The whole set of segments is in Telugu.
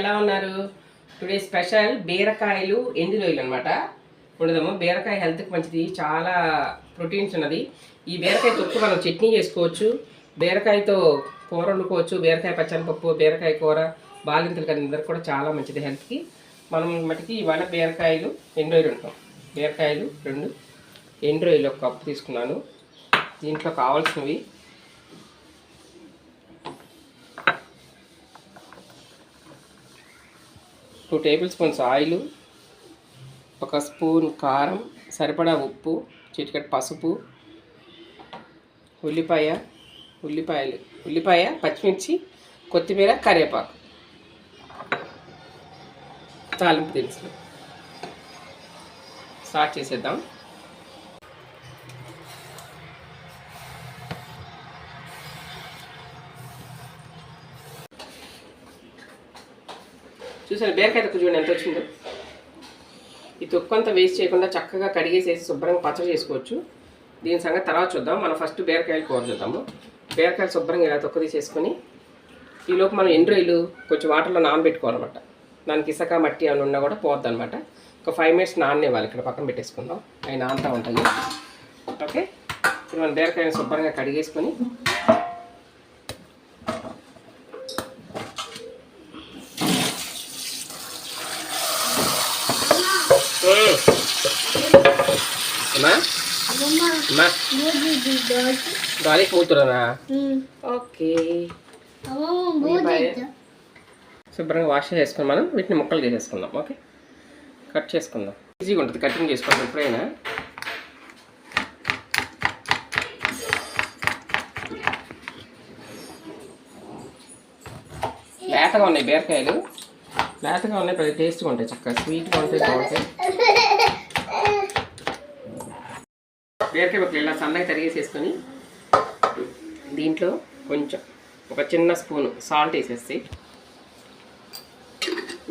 ఎలా ఉన్నారు? టుడే స్పెషల్ బీరకాయలు ఎండు రొయ్యలు అనమాట ఉండదాము. బీరకాయ హెల్త్కి మంచిది. చాలా ప్రోటీన్స్ ఉన్నది. ఈ బీరకాయ తొక్కు మనం చట్నీ చేసుకోవచ్చు. బీరకాయతో కూర వండుకోవచ్చు. బీరకాయ పచ్చనిపప్పు బీరకాయ కూర బాలింతలు కానీ అందరికి కూడా చాలా మంచిది హెల్త్కి మనం మటుకి ఇవాళ బీరకాయలు ఎండు రొయ్యలు ఉంటాం బీరకాయలు రెండు ఎండు రొయ్యలు ఒక కప్పు తీసుకున్నాను. దీంట్లో కావాల్సినవి టూ టేబుల్ స్పూన్స్ ఆయిల్ ఒక స్పూన్ కారం సరిపడా ఉప్పు చిటికెట్ పసుపు ఉల్లిపాయ ఉల్లిపాయలు ఉల్లిపాయ పచ్చిమిర్చి కొత్తిమీర కరివేపాకు. తాలింపు దినుసులు. స్టార్ట్ చేసేద్దాం. చూసారు? బీరకాయ తొక్కు చూడండి ఎంత వచ్చిందో ఈ తొక్కు అంతా వేస్ట్ చేయకుండా చక్కగా కడిగేసేసి శుభ్రంగా పచ్చడి చేసుకోవచ్చు. దీని సంగతి తర్వాత చూద్దాం. మనం ఫస్ట్ బీరకాయలు కూర చూద్దాము. బీరకాయలు శుభ్రంగా ఇలా తొక్క తీసేసుకొని ఈలోపు మనం ఎండు కొంచెం వాటర్లో నానబెట్టుకోవాలన్నమాట. దానికి ఇసక మట్టి అని ఉన్నా కూడా పోద్ది అనమాట ఒక ఫైవ్ మినిట్స్ నాననివ్వాలి. ఇక్కడ పక్కన పెట్టేసుకుందాం. అవి నానుతూ ఉంటాయి. ఓకే? ఇప్పుడు మనం బీరకాయని శుభ్రంగా కడిగేసుకొని అమ్మా? అమ్మా. గాలికి మూతురనా ఓకే. శుభ్రంగా వాష్ చేసుకొని మనం వీటిని ముక్కలు చేసేసుకుందాం ఓకే? కట్ చేసుకుందాం. ఈజీగా ఉంటుంది కటింగ్ చేసుకోవడం ఎప్పుడైనా. లేతగా ఉన్నాయి బీరకాయలు. లేతగా ఉన్నాయి పెద్ద టేస్ట్గా ఉంటాయి చక్కగా స్వీట్గా ఉంటాయి బాగుంటాయి. బీరకాయ ముక్కలు ఇలా సన్నగా తరిగేసేసుకొని దీంట్లో కొంచెం ఒక చిన్న స్పూన్ సాల్ట్ వేసేసి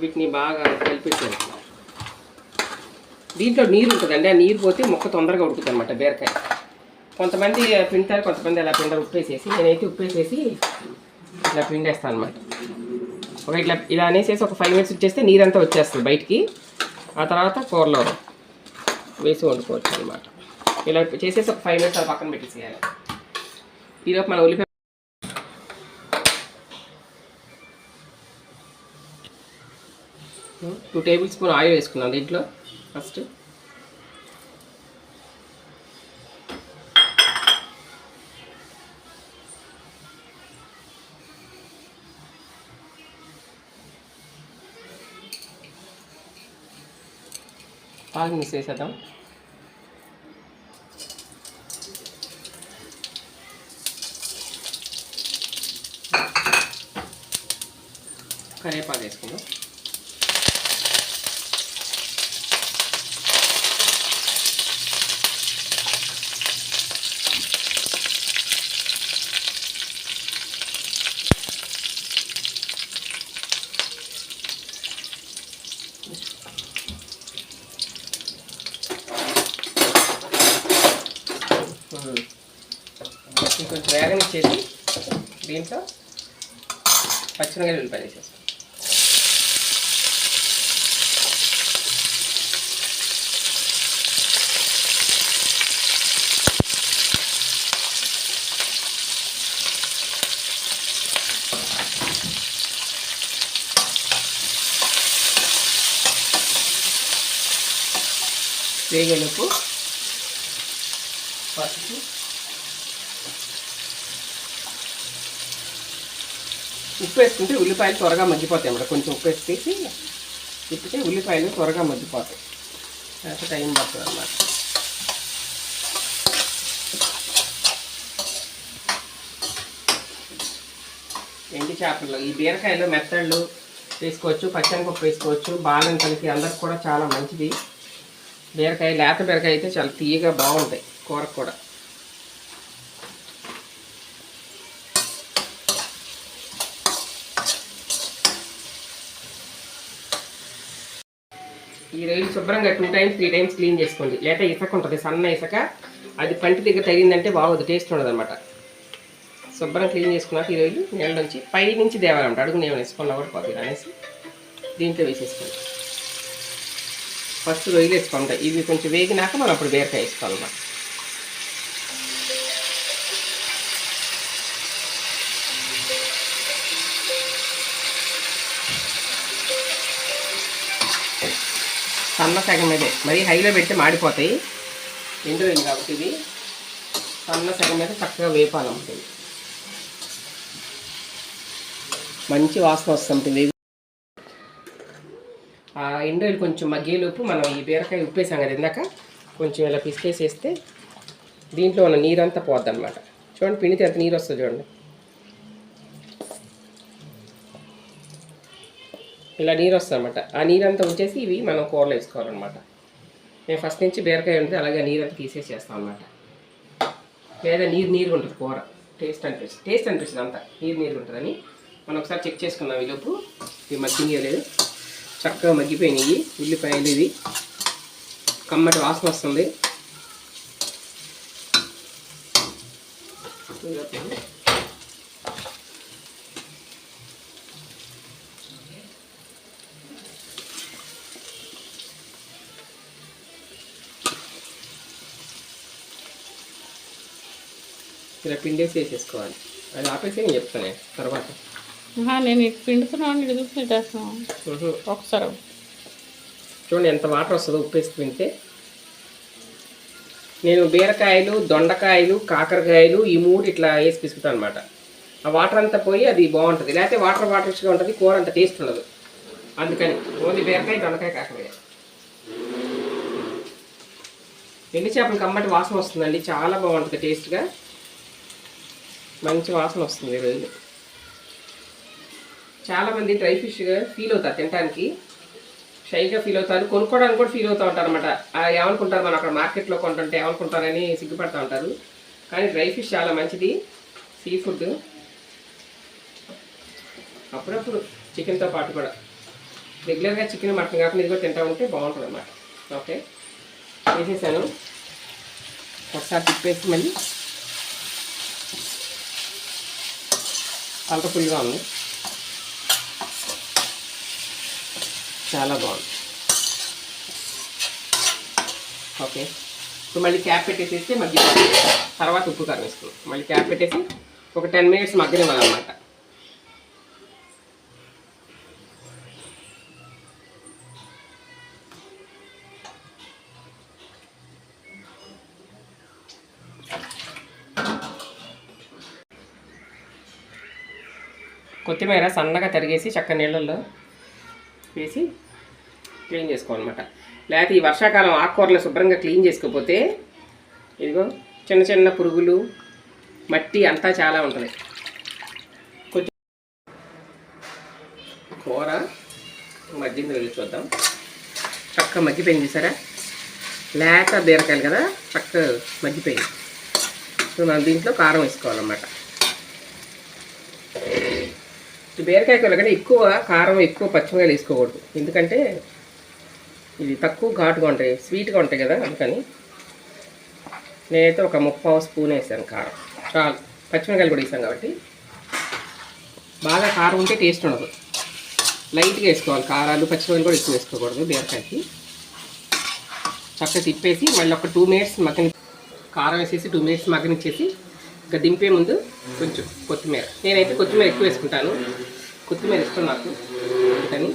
వీటిని బాగా కలిపేసాను దీంట్లో నీరు ఉంటుందండి. ఆ నీరు పోతే మొక్క తొందరగా ఉడుకుతుంది అనమాట బీరకాయ. కొంతమంది పింటారు కొంతమంది అలా పిండ ఉప్పేసేసి నేనైతే ఉప్పేసేసి ఇట్లా పిండేస్తాను అనమాట ఒక ఇట్లా ఇలా అనేసేసి ఒక ఫైవ్ మినిట్స్ వచ్చేస్తే నీరంతా వచ్చేస్తుంది బయటికి. ఆ తర్వాత కూరలో వేసి వండుకోవచ్చు అనమాట ఇలా చేసేసి ఒక ఫైవ్ మినిట్స్ అలా పక్కన పెట్టేసేయాలి. ఈలోపు మన ఉల్లిపాయ టూ టేబుల్ స్పూన్ ఆయిల్ వేసుకున్నాం దీంట్లో ఫస్ట్ పాలు మిక్స్ చేసేద్దాం. కరివేపాకు వేసుకుందాం. ఇంకొంచెం వేగం ఇచ్చేసి దీంట్లో పచ్చిమిరకాయలు ఉల్లిపాయలు వేసేస్తాం. వేగలుపు పసుపు. ఉప్పు వేసుకుంటే ఉల్లిపాయలు త్వరగా మగ్గిపోతాయి అన్నమాట. కొంచెం ఉప్పు వేసి తిప్పితే ఉల్లిపాయలు త్వరగా మగ్గిపోతాయి. లేకపోతే టైం పడుతుంది అన్నమాట. ఎండి చేపలు. ఈ బీరకాయలు మెత్తళ్ళు వేసుకోవచ్చు పచ్చనిపప్పు వేసుకోవచ్చు బాలంతలకి అందరికి కూడా చాలా మంచిది. బీరకాయ లేత బీరకాయ అయితే చాలా తీయగా బాగుంటాయి కూరకు కూడా. ఈ రొయ్యలు శుభ్రంగా two times three times clean చేసుకోండి. లేదా ఇసక ఉంటుంది సన్న ఇసక. అది పంటి దగ్గర తగిలిందంటే బాగోదు టేస్ట్ ఉండదు అనమాట శుభ్రం క్లీన్ చేసుకున్నాక ఈ రొయ్యలు నీళ్ళ నుంచి పై నుంచి దేవాలంట అడుగు నేను వేసుకున్నా కూడా పోతుంది అనేసి దీంట్లో వేసేసుకోండి. ఫస్ట్ రొయ్యలు వేసుకోండి ఇవి కొంచెం వేగినాక మనం అప్పుడు బీరకాయ వేసుకోవాలన్నమాట. సన్న సగం మీదే మరి హైలో పెడితే మాడిపోతాయి. ఎండు కాబట్టి ఇవి. సన్న సగం మీద చక్కగా వేపాలన్నమాట ఉంటుంది మంచి వాసన వస్తుంది. ఆ ఎండోయిలు కొంచెం మగ్గేలోపు మనం ఈ బీరకాయ ఉప్పేసాం కదా ఇందాక కొంచెం ఇలా పిసికేసేస్తే దీంట్లో ఉన్న నీరంతా పోద్ది అనమాట చూడండి పిండితే ఎంత నీరు వస్తుంది చూడండి. ఇలా నీరు వస్తుంది అనమాట ఆ నీరంతా ఉంచేసి ఇవి మనం కూరలో వేసుకోవాలన్నమాట. నేను ఫస్ట్ నుంచి బీరకాయ ఉంటుంది అలాగే నీరంతా తీసేసేస్తాం అనమాట లేదా నీరు నీరు ఉంటుంది కూర. టేస్ట్ అనిపిస్తుంది. టేస్ట్ అనిపిస్తుంది అంతా. నీరు నీరు ఉంటుందని మనం ఒకసారి చెక్ చేసుకుందాం ఈ లోపు. ఇవి లేదు చక్కగా మగ్గిపోయినాయి. ఉల్లిపాయలు ఇది కమ్మటి వాసన వస్తుంది. ఇలా పిండేసి వేసేసుకోవాలి. అది ఆపేసి నేను చెప్తాను తర్వాత. నేను ఇటు పిండుతున్నాను ఇటు చూసి. ఒకసారి చూడండి ఎంత వాటర్ వస్తుందో ఉప్పు వేసి తింటే. నేను బీరకాయలు దొండకాయలు కాకరకాయలు ఈ మూడు ఇట్లా వేసి పిసుకుతాను అనమాట ఆ వాటర్ అంతా పోయి అది బాగుంటుంది. లేకపోతే వాటర్ వాటర్స్గా ఉంటుంది కూర అంత టేస్ట్ ఉండదు. అందుకని ఓన్లీ బీరకాయ దొండకాయ కాకరకాయ. ఎండి చేపల కమ్మటి వాసన వస్తుందండి. చాలా బాగుంటుంది టేస్ట్గా. మంచి వాసన వస్తుంది ఈ రోజు. చాలామంది డ్రై ఫిష్గా ఫీల్ అవుతారు తినడానికి షైగా ఫీల్ అవుతారు. కొనుక్కోవడానికి కూడా ఫీల్ అవుతూ ఉంటారు అనమాట ఏమనుకుంటారు మనం అక్కడ మార్కెట్లో కొంటుంటే ఏమనుకుంటారని సిగ్గుపడుతూ ఉంటారు. కానీ డ్రై ఫిష్ చాలా మంచిది. Sea food. అప్పుడప్పుడు చికెన్తో పాటు కూడా. రెగ్యులర్గా చికెన్ మటన్ కాకుండా ఇది కూడా తింటా ఉంటే బాగుంటుంది అనమాట ఓకే? వేసేసాను ఒకసారి తిప్పేసి మళ్ళీ. కలర్ఫుల్గా ఉంది. చాలా బాగుంది. ఓకే. ఇప్పుడు మళ్ళీ క్యాప్ పెట్టేసేస్తే మగ్గి తర్వాత ఉప్పు కారం వేసుకున్నాం మళ్ళీ క్యాప్ పెట్టేసి ఒక టెన్ మినిట్స్ మగ్గనివ్వాలన్నమాట కొత్తిమీర సన్నగా తరిగేసి చక్క నీళ్ళల్లో వేసి క్లీన్ చేసుకోవాలన్నమాట. లేకపోతే ఈ వర్షాకాలం ఆకుకూరలు శుభ్రంగా క్లీన్ చేసుకోకపోతే ఇదిగో చిన్న చిన్న పురుగులు మట్టి అంతా చాలా ఉంటుంది. కొంచెం కూర మగ్గింది వెళ్ళి చూద్దాం. చక్క మగ్గిపోయింది సరే లేక బీరకాయలు కదా చక్క మగ్గిపోయింది. సో మనం దీంట్లో కారం వేసుకోవాలన్నమాట ఈ బీరకాయ కూర కంటే ఎక్కువ కారం ఎక్కువ పచ్చిమిరకాయలు వేసుకోకూడదు. ఎందుకంటే ఇది తక్కువ ఘాటుగా ఉంటాయి స్వీట్గా ఉంటాయి కదా అందుకని నేనైతే ఒక ముప్పావు స్పూన్ వేసాను కారం. చాలు. పచ్చిమిరకాయలు కూడా వేసాను కాబట్టి బాగా కారం ఉంటే టేస్ట్ ఉండదు. లైట్గా వేసుకోవాలి. కారాలు పచ్చిమిరకాయలు కూడా ఎక్కువ వేసుకోకూడదు బీరకాయకి. చక్కగా తిప్పేసి మళ్ళీ ఒక టూ మినిట్స్ మగ్గని కారం వేసేసి టూ మినిట్స్ మగ్గనిచ్చేసి ఇంకా దింపే ముందు కొంచెం కొత్తిమీర. నేనైతే కొత్తిమీర ఎక్కువ వేసుకుంటాను. కొత్తిమీర ఇష్టం నాకు. అందుకని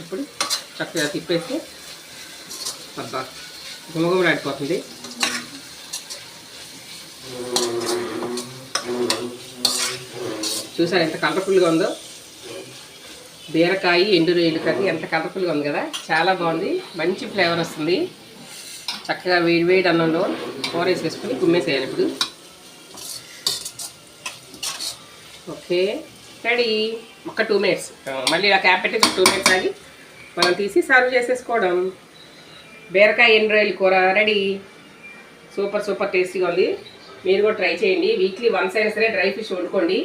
ఇప్పుడు చక్కగా తిప్పేసి అబ్బా గుమగుమలాడిపోతుంది చూసారు ఎంత కలర్ఫుల్గా ఉందో? బీరకాయ ఎండు రొయ్యలు కర్రీ ఎంత కలర్ఫుల్గా ఉంది కదా? చాలా బాగుంది. మంచి ఫ్లేవర్ వస్తుంది. చక్కగా వేడి వేడి అన్నంలో కూర వేసేసుకుని గుమ్మేసేయాలి ఇప్పుడు. Okay ready. ఒక టూ మినిట్స్. మళ్ళీ ఇలా క్యాప్ పెట్టి టూ మినిట్స్ ఆగి మనం తీసి సర్వ్ చేసేసుకోవడం. బీరకాయ ఎండు కూర రెడీ. సూపర్ సూపర్ టేస్టీగా ఉంది. మీరు కూడా ట్రై చేయండి. వీక్లీ వన్స్ అయినా సరే డ్రై ఫిష్ వండుకోండి.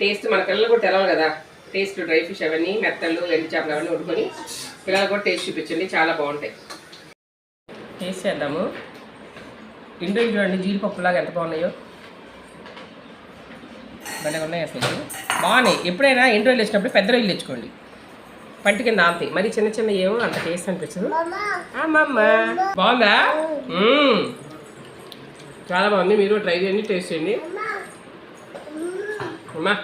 టేస్ట్ మన పిల్లలు కూడా తెలవాలి కదా. టేస్ట్ డ్రై ఫిష్ అవన్నీ మెత్తళ్ళు ఎండు చేపలు అవన్నీ వండుకొని పిల్లలు కూడా టేస్ట్ చూపించండి. చాలా బాగుంటాయి. టేస్ట్ చేద్దాము. ఎండు చూడండి జీడిపప్పులాగా ఎంత బాగున్నాయో. భలే ఉన్నాయి అసలు. బాగున్నాయి. ఎప్పుడైనా ఎండు రొయ్యలు పెద్ద రొయ్యలు తెచ్చుకోండి. పంట కింద ఆంతాయి మరి చిన్న చిన్న ఏమో అంత టేస్ట్ అనిపించదు. అమ్మమ్మ బాగుందా? చాలా బాగుంది. మీరు ట్రై చేయండి టేస్ట్ చేయండి. అమ్మా.